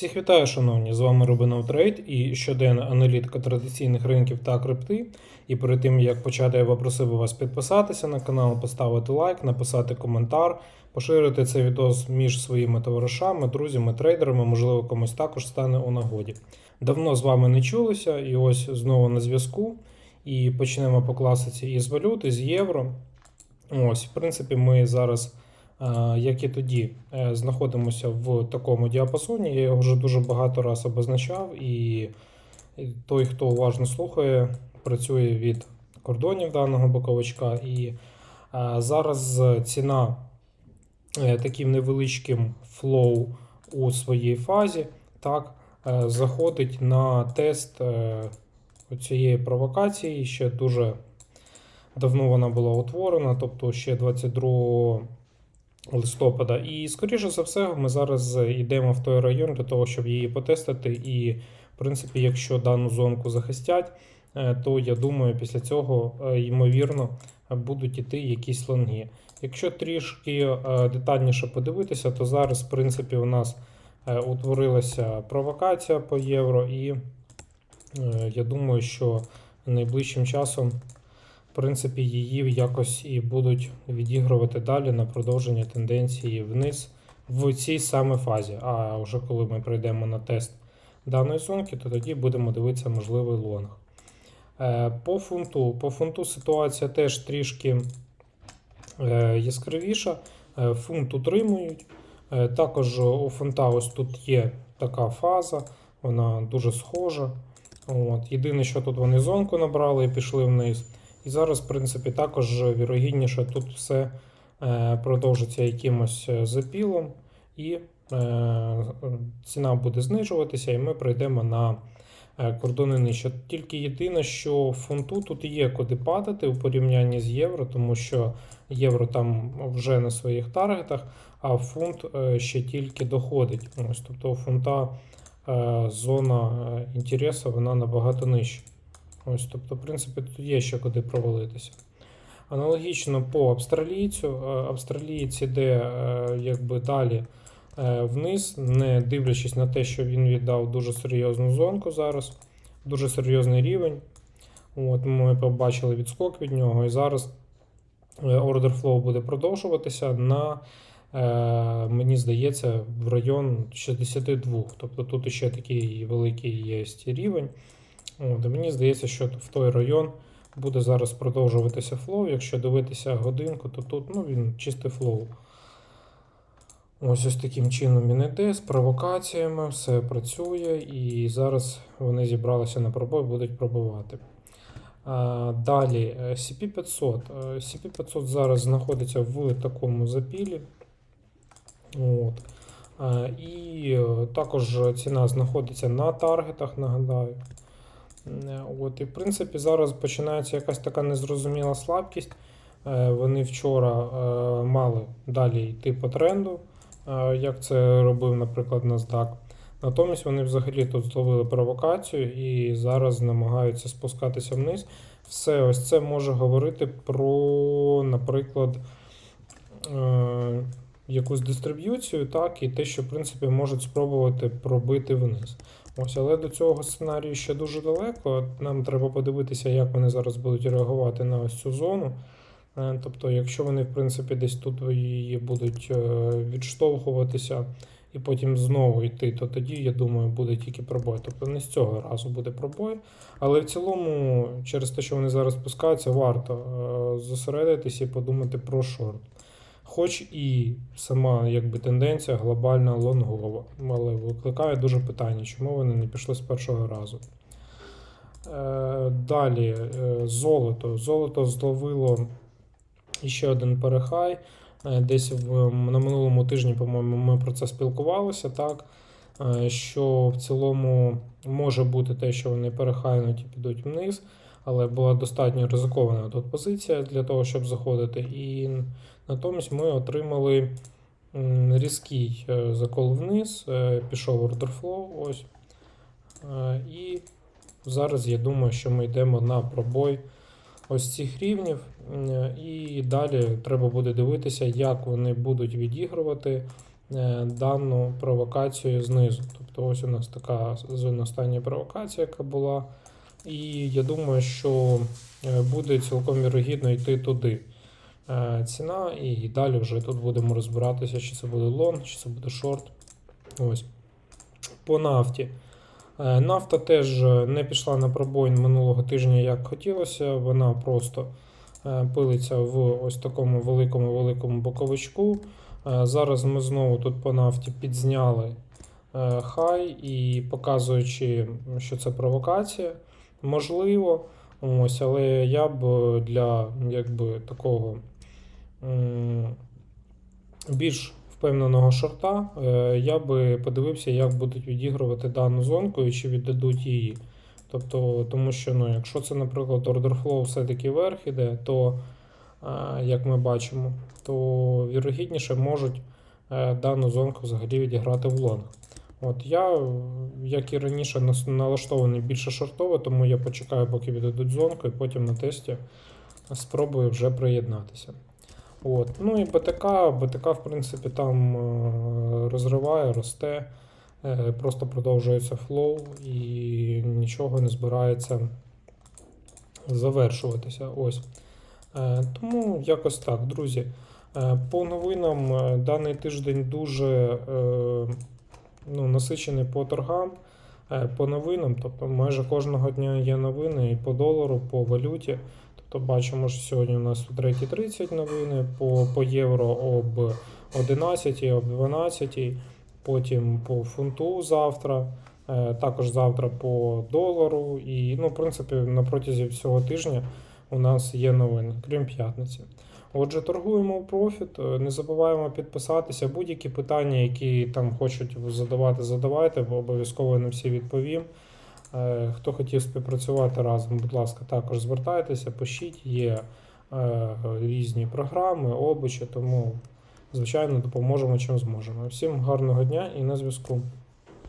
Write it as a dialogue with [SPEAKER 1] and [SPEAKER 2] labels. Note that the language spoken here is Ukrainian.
[SPEAKER 1] Всіх вітаю, шановні! З вами Рубинов Трейд і щоденна аналітика традиційних ринків та крипти. І перед тим як почати, я попросив вас підписатися на канал, поставити лайк, написати коментар, поширити цей відео між своїми товаришами, друзями, трейдерами, можливо, комусь також стане у нагоді. Давно з вами не чулися, і ось знову на зв'язку. І почнемо по класиці із валюти, з євро. Ось, в принципі, ми зараз. Е, як і тоді, е, знаходимося в такому діапазоні. Я його вже дуже багато раз обозначав, і той, хто уважно слухає, працює від кордонів даного боковичка. І е, зараз ціна таким невеличким флоу у своїй фазі так, заходить на тест цієї провокації. Ще дуже давно вона була утворена, тобто ще 22 листопада. І, скоріше за все, ми зараз йдемо в той район для того, щоб її потестити. І, в принципі, якщо дану зонку захистять, е, то я думаю, після цього, е, ймовірно, будуть іти якісь лонги. Якщо трішки е, детальніше подивитися, то зараз, в принципі, у нас утворилася провокація по євро, і я думаю, що найближчим часом в принципі, її якось і будуть відігрувати далі на продовження тенденції вниз в цій саме фазі. А вже коли ми пройдемо на тест даної зонки, то тоді будемо дивитися можливий лонг. Е, по фунту По фунту ситуація теж трішки е, яскравіша. Е, фунт утримують. Також у фунта ось тут є така фаза, вона дуже схожа. От. Єдине, що тут вони зонку набрали і пішли вниз. І зараз, в принципі, також вірогідніше тут все е, продовжиться якимось е, запілом, і е, ціна буде знижуватися, і ми прийдемо на кордони нижче. Тільки єдине, що фунту тут є куди падати у порівнянні з євро, тому що євро там вже на своїх таргетах, а фунт ще тільки доходить. Ось, Тобто у фунта зона інтересу вона набагато нижча. Ось, Тобто, в принципі, тут є ще куди провалитися. Аналогічно по австралійцю. Е, австралієць іде е, якби далі е, вниз, не дивлячись на те, що він віддав дуже серйозну зонку зараз, дуже серйозний рівень. От Ми побачили відскок від нього, і зараз order flow буде продовжуватися на, мені здається, в район 62. Тобто тут ще такий великий є рівень. От, Мені здається, що в той район буде зараз продовжуватися флоу. Якщо дивитися годинку, то тут ну, він чистий флоу. Ось ось таким чином він іде з провокаціями, все працює, і зараз вони зібралися на пробой, будуть пробувати. Далі CP500. CP500 зараз знаходиться в такому запілі. От. І е, також ціна знаходиться на таргетах, нагадаю. Е, от, І в принципі зараз починається якась така незрозуміла слабкість. Е, вони вчора е, мали далі йти по тренду, як це робив, наприклад, NASDAQ. Натомість вони взагалі тут зловили провокацію і зараз намагаються спускатися вниз. Все ось це може говорити про, наприклад, якусь дистриб'юцію, так, і те, що в принципі можуть спробувати пробити вниз. Ось, Але до цього сценарію ще дуже далеко. Нам треба подивитися, як вони зараз будуть реагувати на ось цю зону. Е, тобто, якщо вони, в принципі, десь тут її будуть е, відштовхуватися і потім знову йти, то тоді, я думаю, буде тільки пробой. Тобто не з цього разу буде пробой. Але в цілому, через те, що вони зараз спускаються, варто е, зосередитися і подумати про шорт. Хоч і сама якби, тенденція глобальна лонгова, але викликає дуже питання, чому вони не пішли з першого разу. Е, Далі е, золото. Золото зловило ще один перехай. Е, десь на минулому тижні, по-моєму, ми про це спілкувалися, так? Що в цілому може бути те, що вони перехайнуть і підуть вниз але була достатньо ризикована тут позиція для того, щоб заходити. І натомість ми отримали різкий е, закол вниз, е, пішов flow, ось. Е, і зараз я думаю, що ми йдемо на пробой ось цих рівнів. І далі треба буде дивитися, як вони будуть відігрувати дану провокацію знизу. Тобто ось у нас така остання провокація, яка була. І я думаю, що е, буде цілком вірогідно йти туди е, ціна, і далі вже тут будемо розбиратися, чи це буде лонг, чи це буде шорт. Ось. По нафті. Е, Нафта теж не пішла на пробой минулого тижня, як хотілося. Вона просто пилиться в ось такому великому великому боковичку. Зараз ми знову тут по нафті підзняли хай і показуючи, що це провокація. Можливо, ось, але я б для якби такого більш впевненого шорта, е, я би подивився, як будуть відігрувати дану зонку і чи віддадуть її. Тобто, тому що, ну, якщо це, наприклад, order flow все-таки вверх іде, то, е, як ми бачимо, то вірогідніше можуть е, дану зонку взагалі відіграти в лонг. От я, як і раніше, налаштований більше шортово, тому я почекаю, поки віддадуть зонку, і потім на тесті спробую вже приєднатися. От. Ну і БТК, БТК, в принципі, там е, розриває, росте, е, просто продовжується флоу і нічого не збирається завершуватися. Ось. Е, Тому якось так, друзі. По новинам даний тиждень дуже ну, насичений по торгам. Е, По новинам, тобто майже кожного дня є новини і по долару, по валюті. Тобто бачимо, що сьогодні у нас о 3.30 новини, по, по євро об 11, об 12, потім по фунту завтра, е, також завтра по долару. І, ну, в принципі, на протязі всього тижня у нас є новини, крім п'ятниці. Отже, торгуємо у профіт. е, Не забуваємо підписатися. Будь-які питання, які там хочуть задавати, задавайте, бо обов'язково на всі відповім. Е, Хто хотів співпрацювати разом, будь ласка, також звертайтеся, пишіть, є е, різні програми, обучі, тому, звичайно, допоможемо чим зможемо. Всім гарного дня і на зв'язку.